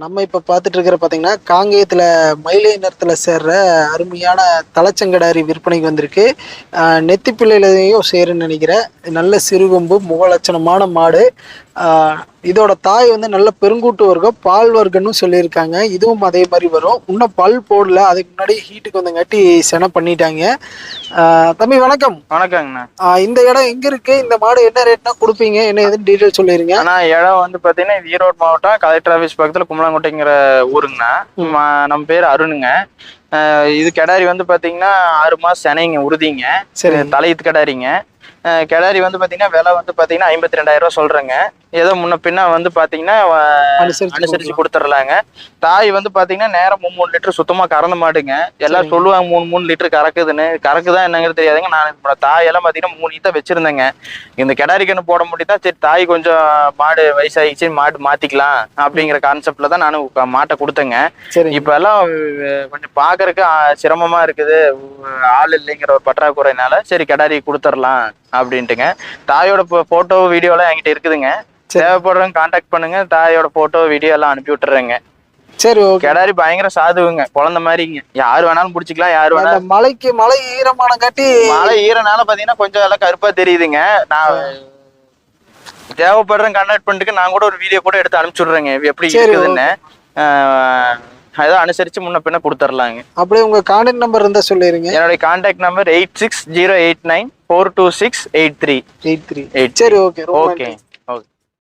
நம்ம இப்போ பார்த்துட்டு இருக்கிற பார்த்தீங்கன்னா காங்கேயத்தில் மயிலை நிறத்தில் சேர்ற அருமையான தலைச்சங்கடாரி விற்பனைக்கு வந்திருக்கு. நெத்தி பிள்ளையிலையும் சேருன்னு நினைக்கிறேன். நல்ல சிறுகொம்பு முகலட்சணமான மாடு. இதோட தாய் வந்து நல்ல பெருங்கூட்டு வர்க்கம் பால் வர்க்கம்னு சொல்லியிருக்காங்க. இதுவும் அதே மாதிரி வரும். இன்னும் பல் போடல. அதுக்கு முன்னாடி ஹீட்டுக்கு வந்தங்காட்டி செனை பண்ணிட்டாங்க. தம்பி வணக்கம். வணக்கங்கண்ணா. இந்த இடம் எங்கே இருக்கு? இந்த மாடு என்ன ரேட்னா கொடுப்பீங்க? என்ன எதுன்னு டீட்டெயில் சொல்லிடுங்க ஆனா இடம் வந்து பாத்தீங்கன்னா இது ஈரோடு மாவட்டம் கலெக்டர் ஆஃபீஸ் பக்கத்துல கும்பலாங்கோட்டைங்கிற ஊருங்கண்ணா. நம்ம பேர் அருணுங்க. இது கிடாரி வந்து பாத்தீங்கன்னா ஆறு மாசம் செனைங்க உறுதிங்க. சரி. தலையத்து கிடாரிங்க. கிடாரி வந்து பாத்தீங்கன்னா விலை வந்து பாத்தீங்கன்னா ஐம்பத்தி ரெண்டாயிரம் ரூபாய் சொல்றேங்க. ஏதோ முன்ன பின்ன வந்து பாத்தீங்கன்னா அனுசரிச்சு கொடுத்துடலாங்க. தாய் வந்து பாத்தீங்கன்னா நேரம் மூணு மூணு லிட்டர் சுத்தமா கறந்த மாடுங்க எல்லாம். சொல்லுவாங்க மூணு மூணு லிட்டர் கறக்குதுன்னு. கறக்குதா என்னங்கிறது தெரியாதுங்க. நான் இப்ப தாயெல்லாம் பாத்தீங்கன்னா மூணு ஈத்த வச்சிருந்தேங்க. இந்த கிடாரி கண்ணு போட முடியுதா? சரி தாய் கொஞ்சம் மாடு வயசாகிடுச்சு மாடு மாத்திக்கலாம் அப்படிங்கிற கான்செப்ட்ல தான் நானும் மாட்டை கொடுத்தேங்க. இப்ப எல்லாம் கொஞ்சம் பாக்குறதுக்கு சிரமமா இருக்குது. ஆள் இல்லைங்கிற ஒரு பற்றாக்குறைனால சரி கிடாரி கொடுத்துடலாம் அப்படின்ட்டுங்க. தாயோட போட்டோ வீடியோ எல்லாம் என்கிட்ட இருக்குதுங்க. தேவைப்படுறவங்க கான்டாக்ட் பண்ணுங்க. தாயோட போட்டோ வீடியோ எல்லாம் அனுப்பி விட்டுறேங்க. சரி ஓகே கிடாரி பயங்கர சாதுவுங்க. குழந்தை மாதிரிங்க யாரு வேணாலும் பிடிச்சிக்கலாம் யாரு வேணாலும். மலைக்கு மலை ஈரமான காட்டி மழை ஈரனால பாத்தீங்கன்னா கொஞ்சம் எல்லாம் கருப்பா தெரியுதுங்க. நான் தேவைப்படுறேன் கன்வெர்ட் பண்ணிட்டு நான் கூட ஒரு வீடியோ கூட எடுத்து அனுப்பிச்சுடுறேங்க எப்படி இருக்குதுன்னு. ஏதோ அனுசரிச்சு முன்ன பின்ன கொடுத்துர்லாங்க. அப்படியே உங்க கான்டாக்ட் நம்பர் இருந்தா சொல்லிருங்க. என்னுடைய contact number eight six zero eight nine four two six eight three eight three eight சரி ஓகே ஓகே.